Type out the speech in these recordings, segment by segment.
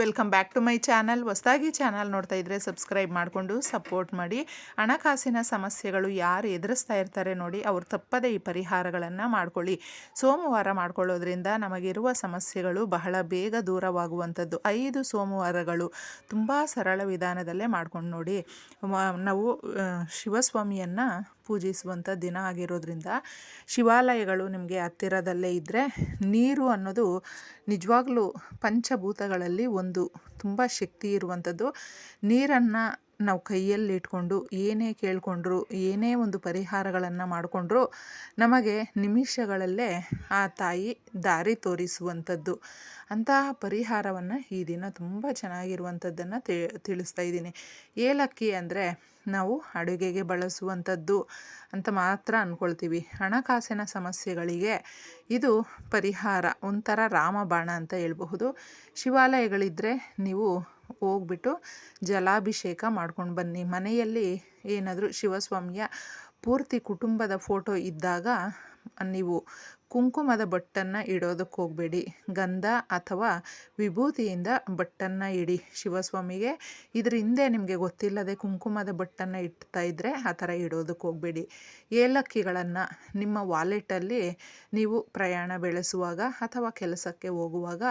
Welcome back to my channel. ಹೊಸದಾಗಿ channel ನೋಡ್ತಾ ಇದ್ದರೆ ಸಬ್ಸ್ಕ್ರೈಬ್ ಮಾಡಿಕೊಂಡು ಸಪೋರ್ಟ್ ಮಾಡಿ. ಹಣಕಾಸಿನ ಸಮಸ್ಯೆಗಳು ಯಾರು ಎದುರಿಸ್ತಾ ಇರ್ತಾರೆ ನೋಡಿ, ಅವ್ರು ತಪ್ಪದೇ ಈ ಪರಿಹಾರಗಳನ್ನು ಮಾಡ್ಕೊಳ್ಳಿ. ಸೋಮವಾರ ಮಾಡ್ಕೊಳ್ಳೋದ್ರಿಂದ ನಮಗಿರುವ ಸಮಸ್ಯೆಗಳು ಬಹಳ ಬೇಗ ದೂರವಾಗುವಂಥದ್ದು. ಐದು ಸೋಮವಾರಗಳು ತುಂಬ ಸರಳ ವಿಧಾನದಲ್ಲೇ ಮಾಡ್ಕೊಂಡು ನೋಡಿ. ನಾವು ಶಿವಸ್ವಾಮಿಯನ್ನು ಪೂಜಿಸುವಂಥ ದಿನ ಆಗಿರೋದ್ರಿಂದ ಶಿವಾಲಯಗಳು ನಿಮಗೆ ಹತ್ತಿರದಲ್ಲೇ ಇದ್ದರೆ ನೀರು ಅನ್ನೋದು ನಿಜವಾಗ್ಲೂ ಪಂಚಭೂತಗಳಲ್ಲಿ ಒಂದು ತುಂಬ ಶಕ್ತಿ ಇರುವಂಥದ್ದು. ನೀರನ್ನು ನಾವು ಕೈಯಲ್ಲಿ ಇಟ್ಕೊಂಡು ಏನೇ ಕೇಳಿಕೊಂಡ್ರು, ಏನೇ ಒಂದು ಪರಿಹಾರಗಳನ್ನು ಮಾಡಿಕೊಂಡ್ರು, ನಮಗೆ ನಿಮಿಷಗಳಲ್ಲೇ ಆ ತಾಯಿ ದಾರಿ ತೋರಿಸುವಂಥದ್ದು. ಅಂತಹ ಪರಿಹಾರವನ್ನು ಈ ದಿನ ತುಂಬ ಚೆನ್ನಾಗಿರುವಂಥದ್ದನ್ನು ತಿಳಿಸ್ತಾ ಇದ್ದೀನಿ. ಏಲಕ್ಕಿ ಅಂದರೆ ನಾವು ಅಡುಗೆಗೆ ಬಳಸುವಂಥದ್ದು ಅಂತ ಮಾತ್ರ ಅಂದ್ಕೊಳ್ತೀವಿ ಹಣಕಾಸಿನ ಸಮಸ್ಯೆಗಳಿಗೆ ಇದು ಪರಿಹಾರ. ಒಂಥರ ರಾಮಬಾಣ ಅಂತ ಹೇಳ್ಬಹುದು. ಶಿವಾಲಯಗಳಿದ್ದರೆ ನೀವು ಹೋಗ್ಬಿಟ್ಟು ಜಲಾಭಿಷೇಕ ಮಾಡ್ಕೊಂಡು ಬನ್ನಿ. ಮನೆಯಲ್ಲಿ ಏನಾದರೂ ಶಿವಸ್ವಾಮಿಯ ಪೂರ್ತಿ ಕುಟುಂಬದ ಫೋಟೋ ಇದ್ದಾಗ ನೀವು ಕುಂಕುಮದ ಬಟ್ಟನ್ನು ಇಡೋದಕ್ಕೆ ಹೋಗಬೇಡಿ. ಗಂಧ ಅಥವಾ ವಿಭೂತಿಯಿಂದ ಬಟ್ಟನ್ನು ಇಡಿ ಶಿವಸ್ವಾಮಿಗೆ. ಇದ್ರ ಹಿಂದೆ ನಿಮಗೆ ಗೊತ್ತಿಲ್ಲದೆ ಕುಂಕುಮದ ಬಟ್ಟನ್ನು ಇಡ್ತಾ ಇದ್ದರೆ ಆ ಥರ ಇಡೋದಕ್ಕೆ ಹೋಗಬೇಡಿ. ಏಲಕ್ಕಿಗಳನ್ನು ನಿಮ್ಮ ವಾಲೆಟಲ್ಲಿ ನೀವು ಪ್ರಯಾಣ ಬೆಳೆಸುವಾಗ ಅಥವಾ ಕೆಲಸಕ್ಕೆ ಹೋಗುವಾಗ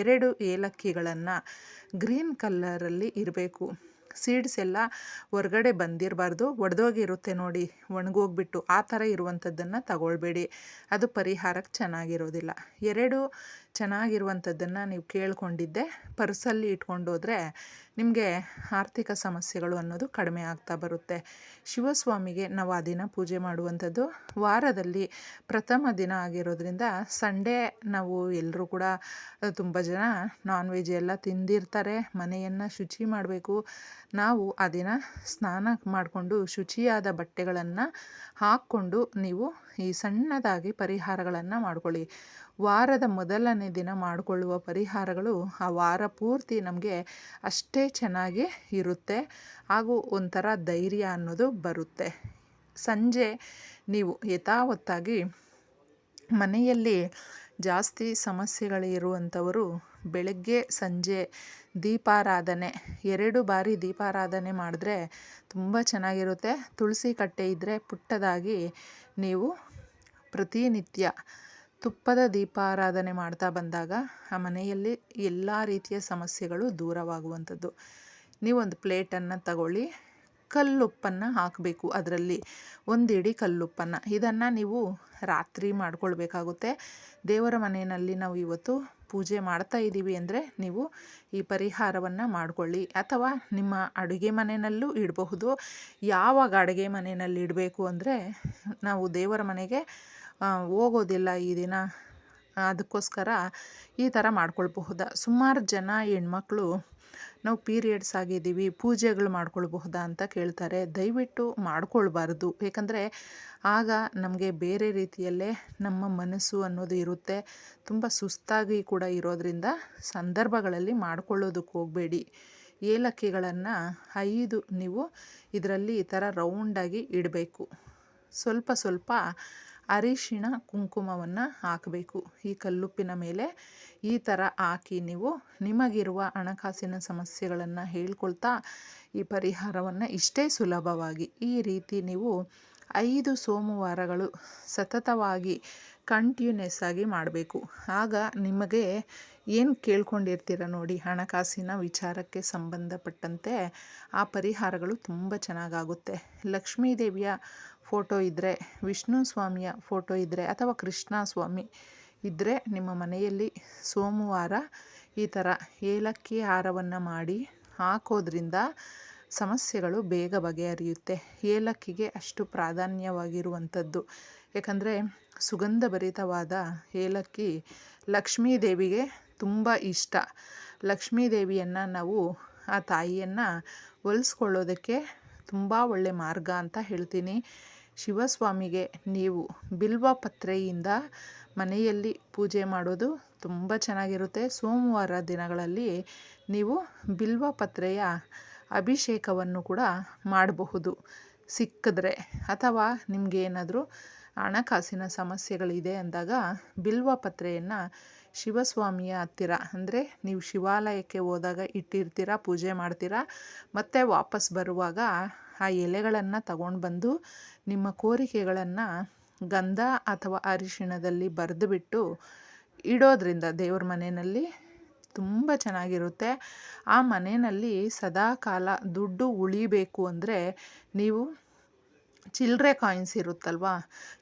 ಎರಡು ಏಲಕ್ಕಿಗಳನ್ನು ಗ್ರೀನ್ ಕಲ್ಲರಲ್ಲಿ ಇರಬೇಕು. ಸೀಡ್ಸ್ ಎಲ್ಲ ಹೊರಗಡೆ ಬಂದಿರಬಾರ್ದು. ಒಡೆದೋಗಿರುತ್ತೆ ನೋಡಿ, ಒಣಗೋಗ್ಬಿಟ್ಟು ಆ ಥರ ಇರುವಂಥದ್ದನ್ನು ತಗೊಳ್ಬೇಡಿ. ಅದು ಪರಿಹಾರಕ್ಕೆ ಚೆನ್ನಾಗಿರೋದಿಲ್ಲ. ಎರಡು ಚೆನ್ನಾಗಿರುವಂಥದ್ದನ್ನು ನೀವು ಕೇಳಿಕೊಂಡಿದ್ದೆ. ಪರ್ಸಲ್ಲಿ ಇಟ್ಕೊಂಡೋದ್ರೆ ನಿಮಗೆ ಆರ್ಥಿಕ ಸಮಸ್ಯೆಗಳು ಅನ್ನೋದು ಕಡಿಮೆ ಆಗ್ತಾ ಬರುತ್ತೆ. ಶಿವಸ್ವಾಮಿಗೆ ನಾವು ಆ ದಿನ ಪೂಜೆ ಮಾಡುವಂಥದ್ದು. ವಾರದಲ್ಲಿ ಪ್ರಥಮ ದಿನ ಆಗಿರೋದ್ರಿಂದ ಸಂಡೇ ನಾವು ಎಲ್ಲರೂ ಕೂಡ, ತುಂಬ ಜನ ನಾನ್ ವೆಜ್ ಎಲ್ಲ ತಿಂದಿರ್ತಾರೆ. ಮನೆಯನ್ನು ಶುಚಿ ಮಾಡಬೇಕು. ನಾವು ಆ ದಿನ ಸ್ನಾನ ಮಾಡಿಕೊಂಡು ಶುಚಿಯಾದ ಬಟ್ಟೆಗಳನ್ನು ಹಾಕ್ಕೊಂಡು ನೀವು ಈ ಸಣ್ಣದಾಗಿ ಪರಿಹಾರಗಳನ್ನು ಮಾಡಿಕೊಳ್ಳಿ. ವಾರದ ಮೊದಲನೇ ದಿನ ಮಾಡಿಕೊಳ್ಳುವ ಪರಿಹಾರಗಳು ಆ ವಾರ ಪೂರ್ತಿ ನಮಗೆ ಅಷ್ಟೇ ಚೆನ್ನಾಗಿ ಇರುತ್ತೆ. ಹಾಗೂ ಒಂಥರ ಧೈರ್ಯ ಅನ್ನೋದು ಬರುತ್ತೆ. ಸಂಜೆ ನೀವು ಯಥಾವತ್ತಾಗಿ ಮನೆಯಲ್ಲಿ ಜಾಸ್ತಿ ಸಮಸ್ಯೆಗಳಿರುವಂಥವರು ಬೆಳಗ್ಗೆ ಸಂಜೆ ದೀಪಾರಾಧನೆ, ಎರಡು ಬಾರಿ ದೀಪಾರಾಧನೆ ಮಾಡಿದ್ರೆ ತುಂಬ ಚೆನ್ನಾಗಿರುತ್ತೆ. ತುಳಸಿ ಕಟ್ಟೆ ಇದ್ದರೆ ಪುಟ್ಟದಾಗಿ ನೀವು ಪ್ರತಿನಿತ್ಯ ತುಪ್ಪದ ದೀಪಾರಾಧನೆ ಮಾಡ್ತಾ ಬಂದಾಗ ಆ ಮನೆಯಲ್ಲಿ ಎಲ್ಲ ರೀತಿಯ ಸಮಸ್ಯೆಗಳು ದೂರವಾಗುವಂಥದ್ದು. ನೀವೊಂದು ಪ್ಲೇಟನ್ನು ತಗೊಳ್ಳಿ ಕಲ್ಲುಪ್ಪನ್ನು ಹಾಕಬೇಕು ಅದರಲ್ಲಿ. ಒಂದಿಡಿ ಕಲ್ಲುಪ್ಪನ್ನು. ಇದನ್ನು ನೀವು ರಾತ್ರಿ ಮಾಡಿಕೊಳ್ಬೇಕಾಗುತ್ತೆ. ದೇವರ ಮನೆಯಲ್ಲಿ ನಾವು ಇವತ್ತು ಪೂಜೆ ಮಾಡ್ತಾ ಇದ್ದೀವಿ ಅಂದರೆ ನೀವು ಈ ಪರಿಹಾರವನ್ನು ಮಾಡಿಕೊಳ್ಳಿ. ಅಥವಾ ನಿಮ್ಮ ಅಡುಗೆ ಮನೆಯಲ್ಲೂ ಇಡಬಹುದು. ಯಾವಾಗ ಅಡುಗೆ ಮನೆಯಲ್ಲಿ ಇಡಬೇಕು ಅಂದರೆ ನಾವು ದೇವರ ಮನೆಗೆ ಹೋಗೋದಿಲ್ಲ ಈ ದಿನ. ಅದಕ್ಕೋಸ್ಕರ ಈ ಥರ ಮಾಡ್ಕೊಳ್ಬಹುದಾ? ಸುಮಾರು ಜನ ಹೆಣ್ಮಕ್ಳು ನಾವು ಪೀರಿಯಡ್ಸ್ ಆಗಿದ್ದೀವಿ, ಪೂಜೆಗಳು ಮಾಡ್ಕೊಳ್ಬಹುದಾ ಅಂತ ಕೇಳ್ತಾರೆ. ದಯವಿಟ್ಟು ಮಾಡ್ಕೊಳ್ಬಾರ್ದು. ಏಕೆಂದರೆ ಆಗ ನಮಗೆ ಬೇರೆ ರೀತಿಯಲ್ಲೇ ನಮ್ಮ ಮನಸ್ಸು ಅನ್ನೋದು ಇರುತ್ತೆ. ತುಂಬ ಸುಸ್ತಾಗಿ ಕೂಡ ಇರೋದರಿಂದ ಸಂದರ್ಭಗಳಲ್ಲಿ ಮಾಡ್ಕೊಳ್ಳೋದಕ್ಕೆ ಹೋಗಬೇಡಿ. ಏಲಕ್ಕಿಗಳನ್ನು ಐದು ನೀವು ಇದರಲ್ಲಿ ಈ ಥರ ರೌಂಡಾಗಿ ಇಡಬೇಕು. ಸ್ವಲ್ಪ ಸ್ವಲ್ಪ ಅರಿಶಿಣ ಕುಂಕುಮವನ್ನು ಹಾಕಬೇಕು. ಈ ಕಲ್ಲುಪ್ಪಿನ ಮೇಲೆ ಈ ಥರ ಹಾಕಿ ನೀವು ನಿಮಗಿರುವ ಹಣಕಾಸಿನ ಸಮಸ್ಯೆಗಳನ್ನು ಹೇಳ್ಕೊಳ್ತಾ ಈ ಪರಿಹಾರವನ್ನು ಇಷ್ಟೇ ಸುಲಭವಾಗಿ ಈ ರೀತಿ ನೀವು ಐದು ಸೋಮವಾರಗಳು ಸತತವಾಗಿ ಕಂಟಿನ್ಯೂಸ್ ಆಗಿ ಮಾಡಬೇಕು. ಆಗ ನಿಮಗೆ ಏನು ಕೇಳ್ಕೊಂಡಿರ್ತೀರ ನೋಡಿ ಹಣಕಾಸಿನ ವಿಚಾರಕ್ಕೆ ಸಂಬಂಧಪಟ್ಟಂತೆ ಆ ಪರಿಹಾರಗಳು ತುಂಬ ಚೆನ್ನಾಗಾಗುತ್ತೆ. ಲಕ್ಷ್ಮೀ ದೇವಿಯ ಫೋಟೋ ಇದ್ದರೆ ವಿಷ್ಣು ಸ್ವಾಮಿಯ ಫೋಟೋ ಇದ್ದರೆ ಅಥವಾ ಕೃಷ್ಣ ಸ್ವಾಮಿ ಇದ್ದರೆ ನಿಮ್ಮ ಮನೆಯಲ್ಲಿ ಸೋಮವಾರ ಈ ಥರ ಏಲಕ್ಕಿ ಹಾರವನ್ನು ಮಾಡಿ ಹಾಕೋದ್ರಿಂದ ಸಮಸ್ಯೆಗಳು ಬೇಗ ಬಗೆಹರಿಯುತ್ತೆ. ಏಲಕ್ಕಿಗೆ ಅಷ್ಟು ಪ್ರಾಧಾನ್ಯವಾಗಿರುವಂಥದ್ದು. ಯಾಕಂದರೆ ಸುಗಂಧಭರಿತವಾದ ಏಲಕ್ಕಿ ಲಕ್ಷ್ಮೀ ದೇವಿಗೆ ತುಂಬ ಇಷ್ಟ. ಲಕ್ಷ್ಮೀ ದೇವಿಯನ್ನು ನಾವು ಆ ತಾಯಿಯನ್ನು ಒಲಿಸ್ಕೊಳ್ಳೋದಕ್ಕೆ ತುಂಬ ಒಳ್ಳೆ ಮಾರ್ಗ ಅಂತ ಹೇಳ್ತೀನಿ. ಶಿವಸ್ವಾಮಿಗೆ ನೀವು ಬಿಲ್ವ ಪತ್ರೆಯಿಂದ ಮನೆಯಲ್ಲಿ ಪೂಜೆ ಮಾಡೋದು ತುಂಬ ಚೆನ್ನಾಗಿರುತ್ತೆ. ಸೋಮವಾರ ದಿನಗಳಲ್ಲಿ ನೀವು ಬಿಲ್ವ ಪತ್ರೆಯ ಅಭಿಷೇಕವನ್ನು ಕೂಡ ಮಾಡಬಹುದು. ಸಿಕ್ಕಿದ್ರೆ ಅಥವಾ ನಿಮಗೆ ಏನಾದರೂ ಹಣಕಾಸಿನ ಸಮಸ್ಯೆಗಳಿದೆ ಅಂದಾಗ ಬಿಲ್ವ ಪತ್ರೆಯನ್ನು ಶಿವಸ್ವಾಮಿಯ ಹತ್ತಿರ, ಅಂದರೆ ನೀವು ಶಿವಾಲಯಕ್ಕೆ ಹೋದಾಗ ಇಟ್ಟಿರ್ತೀರ, ಪೂಜೆ ಮಾಡ್ತೀರಾ, ಮತ್ತೆ ವಾಪಸ್ ಬರುವಾಗ ಆ ಎಲೆಗಳನ್ನು ತಗೊಂಡು ಬಂದು ನಿಮ್ಮ ಕೋರಿಕೆಗಳನ್ನು ಗಂಧ ಅಥವಾ ಅರಿಶಿಣದಲ್ಲಿ ಬರೆದುಬಿಟ್ಟು ಇಡೋದ್ರಿಂದ ದೇವ್ರ ಮನೆಯಲ್ಲಿ ತುಂಬ ಚೆನ್ನಾಗಿರುತ್ತೆ. ಆ ಮನೆಯಲ್ಲಿ ಸದಾ ಕಾಲ ದುಡ್ಡು ಉಳಿಬೇಕು ಅಂದರೆ ನೀವು ಚಿಲ್ಲರೆ ಕಾಯಿನ್ಸ್ ಇರುತ್ತಲ್ವಾ?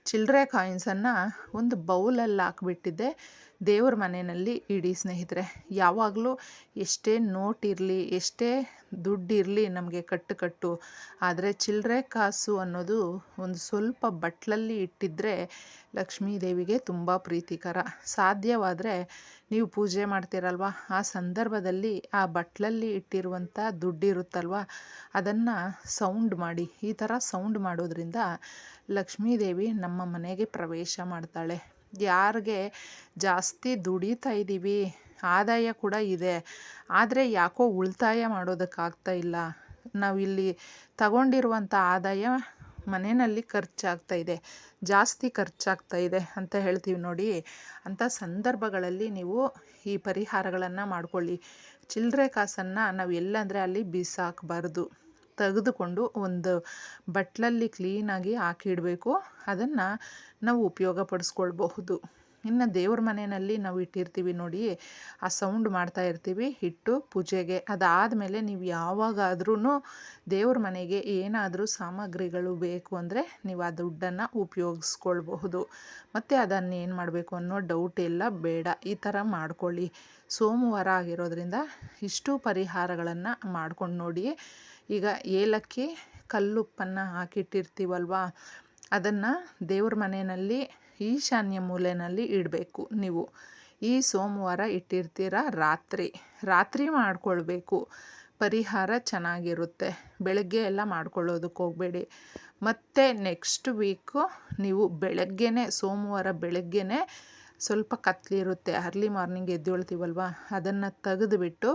ಚಿಲ್ಲರೆ ಕಾಯಿನ್ಸನ್ನು ಒಂದು ಬೌಲಲ್ಲಿ ಹಾಕ್ಬಿಟ್ಟಿದ್ದೆ. ದೇವ್ರ ಮನೆಯಲ್ಲಿ ಇಡೀ ಸ್ನೇಹಿತರೆ, ಯಾವಾಗಲೂ ಎಷ್ಟೇ ನೋಟ್ ಇರಲಿ, ಎಷ್ಟೇ ದುಡ್ಡಿರಲಿ ನಮಗೆ ಕಟ್ಟು ಕಟ್ಟು. ಆದರೆ ಚಿಲ್ಲರೆ ಕಾಸು ಅನ್ನೋದು ಒಂದು ಸ್ವಲ್ಪ ಬಟ್ಲಲ್ಲಿ ಇಟ್ಟಿದ್ದರೆ ಲಕ್ಷ್ಮೀ ದೇವಿಗೆ ತುಂಬ ಪ್ರೀತಿಕರ. ಸಾಧ್ಯವಾದರೆ ನೀವು ಪೂಜೆ ಮಾಡ್ತೀರಲ್ವ? ಆ ಸಂದರ್ಭದಲ್ಲಿ ಆ ಬಟ್ಲಲ್ಲಿ ಇಟ್ಟಿರುವಂಥ ದುಡ್ಡಿರುತ್ತಲ್ವ ಅದನ್ನು ಸೌಂಡ್ ಮಾಡಿ, ಈ ಥರ ಸೌಂಡ್ ಮಾಡೋದ್ರಿಂದ ಲಕ್ಷ್ಮೀ ದೇವಿ ನಮ್ಮ ಮನೆಗೆ ಪ್ರವೇಶ ಮಾಡ್ತಾಳೆ. ಯಾರಿಗೆ ಜಾಸ್ತಿ ದುಡಿತಾ ಇದ್ದೀವಿ, ಆದಾಯ ಕೂಡ ಇದೆ, ಆದರೆ ಯಾಕೋ ಉಳಿತಾಯ ಮಾಡೋದಕ್ಕಾಗ್ತಾ ಇಲ್ಲ. ನಾವಿಲ್ಲಿ ತಗೊಂಡಿರುವಂಥ ಆದಾಯ ಮನೆಯಲ್ಲಿ ಖರ್ಚಾಗ್ತಾ ಇದೆ, ಜಾಸ್ತಿ ಖರ್ಚಾಗ್ತಾ ಇದೆ ಅಂತ ಹೇಳ್ತೀವಿ ನೋಡಿ. ಅಂಥ ಸಂದರ್ಭಗಳಲ್ಲಿ ನೀವು ಈ ಪರಿಹಾರಗಳನ್ನು ಮಾಡ್ಕೊಳ್ಳಿ. ಚಿಲ್ಲರೆ ಕಾಸನ್ನು ನಾವು ಎಲ್ಲಂದರೆ ಅಲ್ಲಿ ಬಿಸಾಕಬಾರ್ದು. ತೆಗೆದುಕೊಂಡು ಒಂದು ಬಟ್ಲಲ್ಲಿ ಕ್ಲೀನಾಗಿ ಹಾಕಿಡಬೇಕು. ಅದನ್ನು ನಾವು ಉಪಯೋಗ ಪಡಿಸ್ಕೊಳ್ಬಹುದು ಇನ್ನು ದೇವ್ರ ಮನೆಯಲ್ಲಿ ನಾವು ಇಟ್ಟಿರ್ತೀವಿ ನೋಡಿ, ಆ ಸೌಂಡ್ ಮಾಡ್ತಾ ಇರ್ತೀವಿ, ಹಿಟ್ಟು, ಪೂಜೆಗೆ ಅದಾದಮೇಲೆ ನೀವು ಯಾವಾಗಾದ್ರೂ ದೇವ್ರ ಮನೆಗೆ ಏನಾದರೂ ಸಾಮಗ್ರಿಗಳು ಬೇಕು ಅಂದರೆ ನೀವು ಆ ದುಡ್ಡನ್ನು ಉಪಯೋಗಿಸ್ಕೊಳ್ಬಹುದು. ಮತ್ತು ಅದನ್ನು ಏನು ಮಾಡಬೇಕು ಅನ್ನೋ ಡೌಟ್ ಎಲ್ಲ ಬೇಡ. ಈ ಥರ ಮಾಡ್ಕೊಳ್ಳಿ. ಸೋಮವಾರ ಆಗಿರೋದ್ರಿಂದ ಇಷ್ಟು ಪರಿಹಾರಗಳನ್ನು ಮಾಡ್ಕೊಂಡು ನೋಡಿ ಈಗ ಏಲಕ್ಕಿ ಕಲ್ಲುಪ್ಪನ್ನು ಹಾಕಿಟ್ಟಿರ್ತೀವಲ್ವ? ಅದನ್ನು ದೇವ್ರ ಮನೆಯಲ್ಲಿ ಈಶಾನ್ಯ ಮೂಲೆಯಲ್ಲಿ ಇಡಬೇಕು ನೀವು. ಈ ಸೋಮವಾರ ಇಟ್ಟಿರ್ತೀರ ರಾತ್ರಿ. ರಾತ್ರಿ ಮಾಡಿಕೊಳ್ಬೇಕು. ಪರಿಹಾರ ಚೆನ್ನಾಗಿರುತ್ತೆ. ಬೆಳಗ್ಗೆ ಎಲ್ಲ ಮಾಡ್ಕೊಳ್ಳೋದಕ್ಕೆ ಹೋಗಬೇಡಿ. ಮತ್ತು ನೆಕ್ಸ್ಟ್ ವೀಕು ನೀವು ಬೆಳಗ್ಗೆನೇ, ಸೋಮವಾರ ಬೆಳಗ್ಗೆನೇ ಸ್ವಲ್ಪ ಕತ್ಲಿರುತ್ತೆ. Early morning ಎದ್ದೇಳ್ತೀವಲ್ವ? ಅದನ್ನು ತೆಗೆದುಬಿಟ್ಟು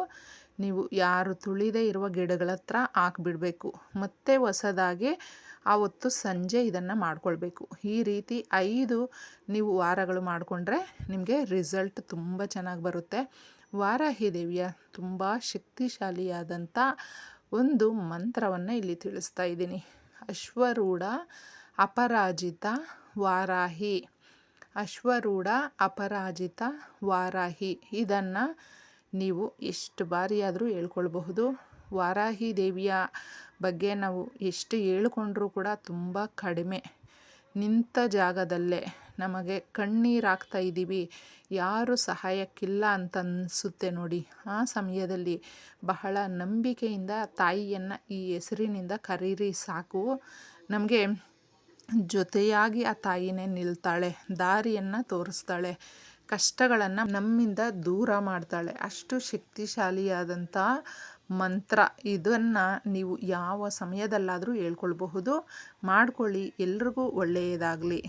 ನೀವು ಯಾರು ತುಳಿದೇ ಇರುವ ಗಿಡಗಳ ಹತ್ರ ಹಾಕ್ಬಿಡಬೇಕು. ಮತ್ತು ಹೊಸದಾಗಿ ಆವತ್ತು ಸಂಜೆ ಇದನ್ನು ಮಾಡ್ಕೊಳ್ಬೇಕು. ಈ ರೀತಿ ಐದು ನೀವು ವಾರಗಳು ಮಾಡಿಕೊಂಡ್ರೆ ನಿಮಗೆ ರಿಸಲ್ಟ್ ತುಂಬ ಚೆನ್ನಾಗಿ ಬರುತ್ತೆ. ವಾರಾಹಿ ದೇವಿಯ, ತುಂಬ ಶಕ್ತಿಶಾಲಿಯಾದಂಥ ಒಂದು ಮಂತ್ರವನ್ನು ಇಲ್ಲಿ ತಿಳಿಸ್ತಾ ಇದ್ದೀನಿ. ಅಶ್ವರೂಢ ಅಪರಾಜಿತ ವಾರಾಹಿ. ಅಶ್ವರೂಢ ಅಪರಾಜಿತ ವಾರಾಹಿ. ಇದನ್ನು ನೀವು ಎಷ್ಟು ಬಾರಿಯಾದರೂ ಹೇಳ್ಕೊಳ್ಬಹುದು. ವಾರಾಹಿ ದೇವಿಯ ಬಗ್ಗೆ ನಾವು ಎಷ್ಟು ಹೇಳ್ಕೊಂಡ್ರೂ ಕೂಡ ತುಂಬ ಕಡಿಮೆ. ನಿಂತ ಜಾಗದಲ್ಲೇ ನಮಗೆ ಕಣ್ಣೀರಾಗ್ತಾ ಇದ್ದೀವಿ. ಯಾರು ಸಹಾಯಕ್ಕಿಲ್ಲ ಅಂತ ಅನಿಸುತ್ತೆ ನೋಡಿ. ಆ ಸಮಯದಲ್ಲಿ ಬಹಳ ನಂಬಿಕೆಯಿಂದ ತಾಯಿಯನ್ನು ಈ ಹೆಸರಿನಿಂದ ಕರೀರಿ ಸಾಕು. ನಮಗೆ ಜೊತೆಯಾಗಿ ಆ ತಾಯಿನೇ ನಿಲ್ತಾಳೆ, ದಾರಿಯನ್ನು ತೋರಿಸ್ತಾಳೆ. ಕಷ್ಟಗಳನ್ನು ನಮ್ಮಿಂದ ದೂರ ಮಾಡ್ತಾಳೆ. ಅಷ್ಟು ಶಕ್ತಿಶಾಲಿಯಾದಂಥ ಮಂತ್ರ ಇದನ್ನು ನೀವು ಯಾವ ಸಮಯದಲ್ಲಾದರೂ ಹೇಳ್ಕೊಳ್ಬಹುದು. ಮಾಡ್ಕೊಳ್ಳಿ. ಎಲ್ರಿಗೂ ಒಳ್ಳೆಯದಾಗಲಿ.